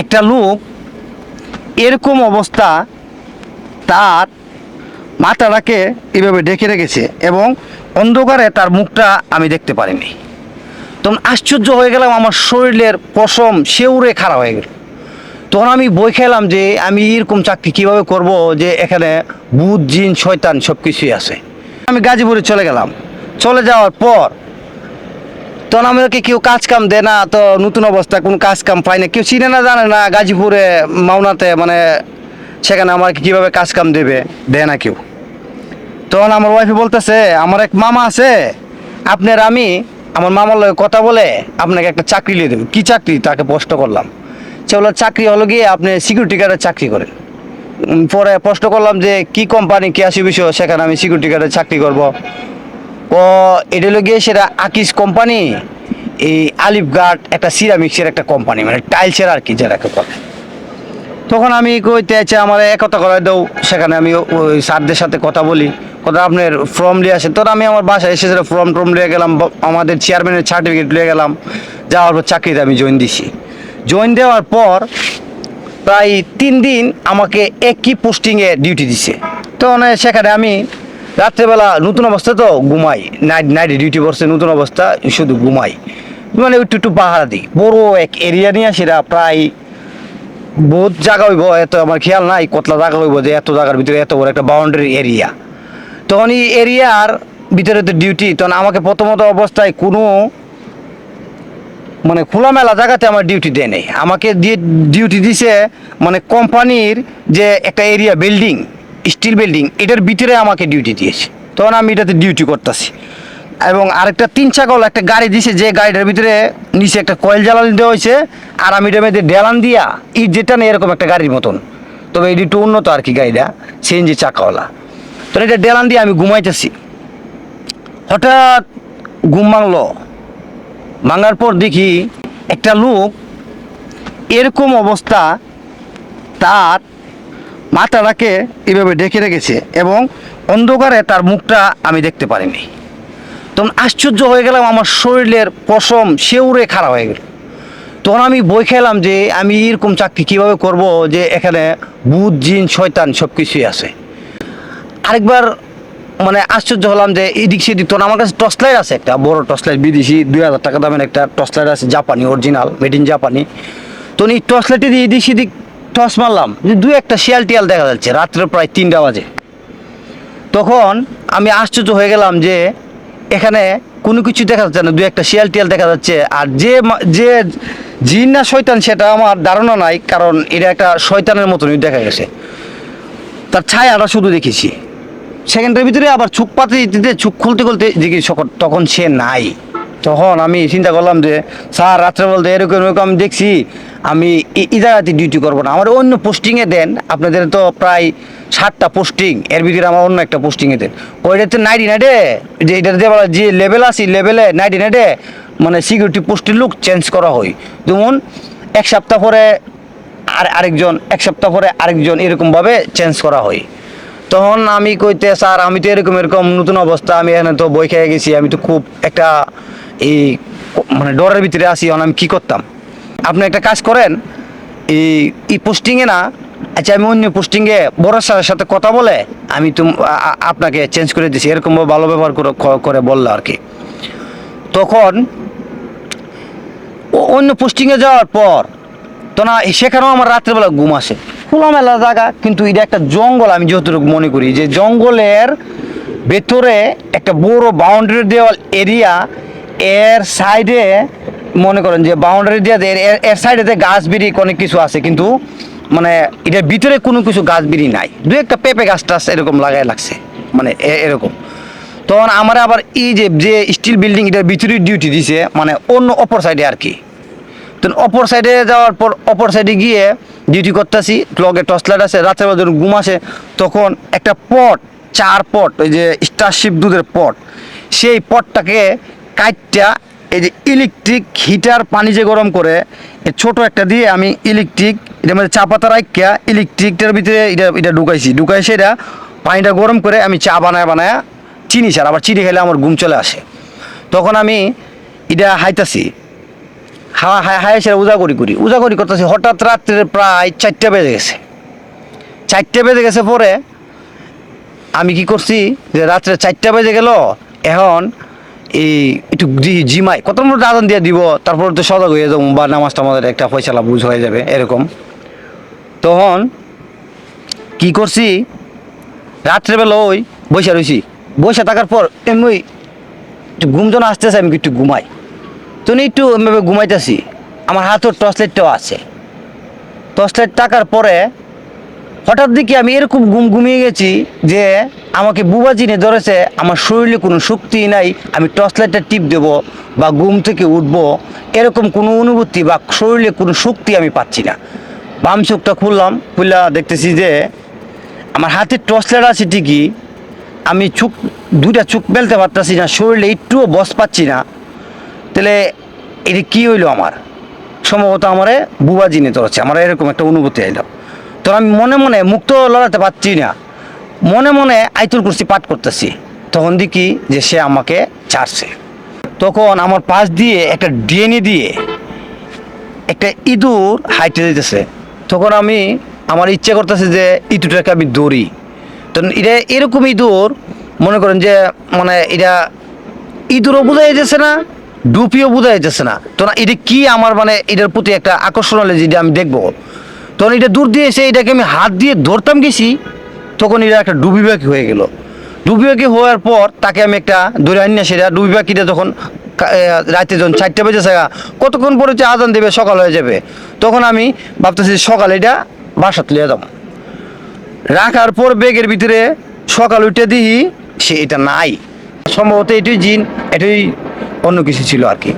একটা লোক এরকম অবস্থা তার মাথাটাকে এভাবে ডেকে রেখেছে এবং অন্ধকারে তার মুখটা আমি দেখতে পারিনি। তখন আশ্চর্য হয়ে গেলাম, আমার শরীরের পশম শেউরে খারাপ হয়ে গেল। তখন আমি বই খেলাম যে আমি এরকম চাকরি কীভাবে করব যে এখানে বুধ জিন, শয়তান সব কিছুই আছে। আমি গাজীপুরে চলে গেলাম। চলে যাওয়ার পর তখন আমাদেরকে কেউ কাজ কাম দেয় না, তো নতুন অবস্থা, কোনো কাজ কাম পাই না। কেউ চিনে না, জানে না, গাজীপুরে, মাওনাতে মানে সেখানে আমাকে কীভাবে কাজ কাম দেবে, দেয় না কেউ। তখন আমার ওয়াইফে বলতেছে, আমার এক মামা আছে আপনার আমি, আমার মামার লগে কথা বলে আপনাকে একটা চাকরি নিয়ে দেবো। কী চাকরি? তাকে প্রশ্ন করলাম। সে বলল, চাকরি হলো গিয়ে আপনি সিকিউরিটি গার্ডের চাকরি করেন। পরে প্রশ্ন করলাম যে, কি কোম্পানি কি আসি বিষয় সেখানে আমি সিকিউরিটি গার্ডের চাকরি করব? ও, এটা হলো গিয়ে সেটা আকিস কোম্পানি এই আলিফ গার্ড একটা সিরামিক্সের একটা কোম্পানি মানে টাইলসের আর কি যেটাকে বলে। তখন আমি কইতে আছে, আমার একতা করে দাও, সেখানে আমি ওই স্যারদের সাথে কথা বলি। কথা আপনার ফর্ম নিয়ে আসে তোর আমি আমার বাসায় এসে সেটা ফর্ম টর্ম নিয়ে গেলাম আমাদের চেয়ারম্যানের সার্টিফিকেট নিয়ে গেলাম। যাওয়ার পর চাকরিতে আমি জয়েন দিছি। জয়েন দেওয়ার পর প্রায় তিন দিন আমাকে একই পোস্টিংয়ে ডিউটি দিছে। তখন সেখানে আমি রাত্রেবেলা নতুন অবস্থা তো ঘুমাই। নাইট নাইটে ডিউটি পড়ছে নতুন অবস্থা, শুধু ঘুমাই। মানে একটু একটু পাহারা দিই। বড় এক এরিয়া নিয়ে সেটা প্রায় বহুত জায়গা হইব, এত আমার খেয়াল নাই, কতলা জায়গা হইব যে এত জায়গার ভিতরে এত বড় একটা বাউন্ডারি এরিয়া তখন এই এরিয়ার ভিতরে তো ডিউটি তখন আমাকে প্রথমত অবস্থায় কোনো মানে খোলামেলা জায়গাতে আমার ডিউটি দেয় নেই। আমাকে দিয়ে ডিউটি দিছে মানে কোম্পানির যে একটা এরিয়া বিল্ডিং স্টিল বিল্ডিং, এটার ভিতরে আমাকে ডিউটি দিয়েছে। তখন আমি এটাতে ডিউটি করতেছি। এবং আরেকটা তিন চাকাওয়ালা একটা গাড়ি দিছে, যে গাড়িটার ভিতরে নিচে একটা কয়েল জ্বালানি দেওয়া হয়েছে, আর আমি এটার মধ্যে ডেলান দিয়া ইট যেটা নেই এরকম একটা গাড়ির মতন। তবে এটি একটু উন্নত আর কি গাড়িটা সিএনজি চাকাওয়ালা। তো এটা ডেলান দিয়ে আমি ঘুমাইতেছি। হঠাৎ ঘুম ভাঙলো। ভাঙার পর দেখি একটা লোক এরকম অবস্থা, তার মাথাটাকে এভাবে ডেকে রেখেছে এবং অন্ধকারে তার মুখটা আমি দেখতে পারিনি। তখন আশ্চর্য হয়ে গেলাম, আমার শরীরের পশম শেউরে খারাপ হয়ে গেল। তখন আমি বই খেলাম যে আমি এরকম চাকরি কীভাবে করব যে এখানে বুধ জিন, শয়তান সব কিছুই আছে। আরেকবার মানে আশ্চর্য হলাম যে এদিক সেদিক, তখন আমার কাছে টর্চ লাইট আছে একটা, বড় টর্চ লাইট, বিদেশি দুই হাজার টাকা দামের একটা টর্চ লাইট আছে, জাপানি অরিজিনাল মেড ইন জাপানি তখন এই টর্চ দিয়ে এদিক সেদিক টর্চ মারলাম দু একটা শিয়াল টিয়াল দেখা যাচ্ছে, রাত্রে প্রায় তিনটা বাজে। তখন আমি আশ্চর্য হয়ে গেলাম যে এখানে কোনো কিছু দেখা যাচ্ছে না দু একটা শিয়াল টিয়াল দেখা যাচ্ছে। আর যে যে জিন না শয়তান, সেটা আমার ধারণা নাই, কারণ এটা একটা শয়তানের মতনই দেখা গেছে। তার ছায়াটা শুধু দেখেছি। সেকেন্ডের ভিতরে আবার চুক পাতে দিতে চুক খুলতে খুলতে দেখি তখন সে নাই। তখন আমি চিন্তা করলাম যে, স্যার, রাত্রে বলতে এরকম এরকম দেখছি, আমি এই ডিউটি করব না। আমার অন্য পোস্টিংয়ে দেন, আপনাদের তো প্রায় ষাটটা পোস্টিং এর ভিতরে আমার অন্য একটা পোস্টিংয়ে দেন। ওইটাতে নাইটি নাইটে যে এটাতে বলা, যে লেভেল আছে লেভেলে নাইটি নাইটে মানে সিকিউরিটি পোস্টের লুক চেঞ্জ করা হয়। যেমন, এক সপ্তাহ পরে আর, আরেকজন, এক সপ্তাহ পরে আরেকজন এরকমভাবে চেঞ্জ করা হয়। তখন আমি কইতে, স্যার, আমি তো এরকম এরকম নতুন অবস্থা, আমি এখানে তো বই খেয়ে গেছি, আমি তো খুব একটা এই মানে ডরের ভিতরে আসি আমি কী করতাম? আপনি একটা কাজ করেন, এই এই পোস্টিংয়ে না আচ্ছা আমি অন্য পোস্টিংয়ে বড় স্যারের সাথে কথা বলে আমি তো আপনাকে চেঞ্জ করে দিছি, এরকম ভালো ব্যবহার করে বলল আর কি। তখন অন্য পোস্টিংয়ে যাওয়ার পর, তো না সেখানেও আমার রাত্রেবেলা ঘুম আসে। খোলামেলা জায়গা, কিন্তু এটা একটা জঙ্গল, আমি যতটুকু মনে করি, যে জঙ্গলের ভেতরে একটা বড় বাউন্ডারি দেওয়াল এরিয়া এর সাইডে মনে করেন যে বাউন্ডারি দিয়ে এর, এর- সাইডেতে গাছ বিড়ি অনেক কিছু আছে, কিন্তু মানে এটার ভিতরে কোনো কিছু গাছ বিড়ি নাই। দু একটা পেঁপে গাছ টাছ এরকম লাগাই লাগছে মানে এরকম। তখন আমার আবার এই যে যে স্টিল বিল্ডিং এটার ভিতরে ডিউটি দিছে মানে অন্য অপর সাইডে আর কি। তো অপর সাইডে যাওয়ার পর অপর সাইডে গিয়ে ডিউটি করতেছি লগে টর্চ লাইট আছে, রাতের বেলা যখন ঘুম আসে, তখন একটা পট চার পট ওই যে স্টারশিপ দুধের পট সেই পটটাকে কাটটা এই যে ইলেকট্রিক হিটার পানি যে গরম করে ছোট একটা দিয়ে আমি ইলেকট্রিক এটার মধ্যে চা পাতা রাখিয়া ইলেকট্রিকটার ভিতরে এটা এটা ঢুকাইছি। ঢুকাইছে এটা, পানিটা গরম করে আমি চা বানায় বানায় চিনি স্যার আবার চিনি খেলে আমার ঘুম চলে আসে। তখন আমি এটা হাইতাছি। হা হা, হায় সেরা উজা করি। করি উজা করি করতেছি, হঠাৎ রাত্রে প্রায় চারটা বেজে গেছে। চারটে বেজে গেছে পরে আমি কি করছি যে রাত্রে চারটা বেজে গেল, এখন এই একটু জিমাই কত মতো আদান দিয়ে দিব, তারপর তো সজাগ হয়ে যাব, বা নামাজটা আমাদের একটা ফয়সালা বুঝ হয়ে যাবে, এরকম। তখন কি করছি রাত্রেবেলা ওই বসে রয়েছি বসে থাকার পর এমনি একটু ঘুম যখন আসতেছে, আমি একটু ঘুমাই। তো একটু এভাবে ঘুমাইতেছি। আমার হাতের টর্চ লাইটটাও আছে। টর্চ লাইট টাকার পরে হঠাৎ দেখি আমি এরকম ঘুম ঘুমিয়ে গেছি যে আমাকে বুবা জিনে ধরেছে, আমার শরীরে কোনো শক্তি নাই, আমি টর্চ লাইটটা টিপ দেব বা ঘুম থেকে উঠব, এরকম কোনো অনুভূতি বা শরীরে কোনো শক্তি আমি পাচ্ছি না। বাম চোখটা খুললাম, খুললা দেখতেছি যে আমার হাতে টর্চ লাইট আছে ঠিকই, আমি চোখ, দুইটা চোখ মেলতে পারতেছি না, শরীরে একটুও বস পাচ্ছি না। তাহলে এটা কী হইল আমার? সম্ভবত আমারে বুবা জিনে ধরেছে, আমার এরকম একটা অনুভূতি এলো তো আমি মনে মনে মুক্ত লড়াতে পারছি না। মনে মনে আইতুল কুরসি পাঠ করতেছি। তখন দেখি যে সে আমাকে ছাড়ছে। তখন আমার পাশ দিয়ে একটা ডিএনএ দিয়ে একটা ইঁদুর হাইটে দিতেছে তখন আমি, আমার ইচ্ছে করতেছে যে ইঁদুরটাকে আমি দৌড়ি তো এটা এরকম ইঁদুর, মনে করেন যে মানে এটা ইঁদুরও বোঝা যেতেছে না, ডুপিও বোঝা যাচ্ছে না। তো না এটা কি আমার মানে এটার প্রতি একটা আকর্ষণ হলে যেটা আমি দেখব? তখন এটা দূর দিয়ে এসে এটাকে আমি হাত দিয়ে ধরতাম গেছি, তখন এটা একটা ডুবি পাখি হয়ে গেল। ডুবি পাখি হওয়ার পর তাকে আমি একটা ধরে আনি না সেটা ডুবি পাখিটা যখন রাতে যখন চারটে বেজে থাকা কতক্ষণ পরে যে আজান দেবে, সকাল হয়ে যাবে, তখন আমি ভাবতেছি সকালে এটা বাসা তুলে যাব। রাখার পর ব্যাগের ভিতরে সকাল উঠে দিই সে এটা নাই। সম্ভবত এটাই জিন, এটাই অন্য কিছু ছিল আর কি।